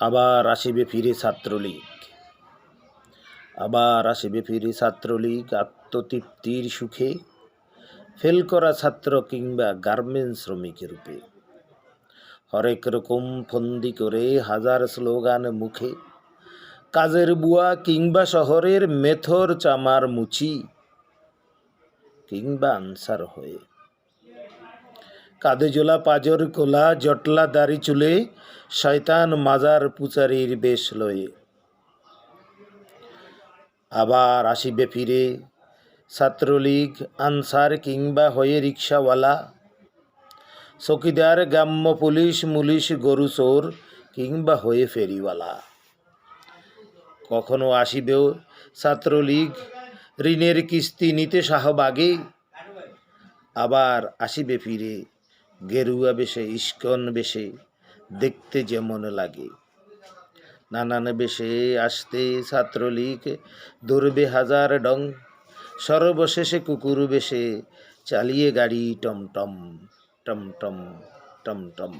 আবার আসিবে ফিরে ছাত্রলীগ। আবার আসিবে ফিরে ছাত্রলীগ, আত্মতৃপ্তির সুখে। ফেল করা ছাত্র কিংবা গার্মেন্টস শ্রমিকের রূপে। হরেক রকম ফন্দি করে হাজার স্লোগান মুখে। কাজের বুয়া কিংবা শহরের মেথর চামার মুচি। কিংবা আনসার হয়ে কাঁধে জোলা পাজর, কোলা, জটলা, দাড়ি চুলে, শয়তান মাজার পুচারির বেশ লয়ে। আবার আসিবে ফিরে ছাত্রলীগ, আনসার কিংবা হয়ে রিক্সাওয়ালা। চকিদার, গ্রাম্য পুলিশ, মুলিশ, গরু চোর কিংবা হয়ে ফেরিওয়ালা। কখনো আসিবেও ছাত্রলীগ, ঋণের কিস্তি নিতে শাহবাগে। আবার আসিবে ফিরে গেরুয়া বেশে, ইস্কন বেশে, দেখতে যেমন লাগে। নানান বেশে আসতে ছাত্রলীগ দৌড়বে হাজার ডং। সর্বশেষে কুকুর বেশে, চালিয়ে গাড়ি টমটম টমটম টমটম।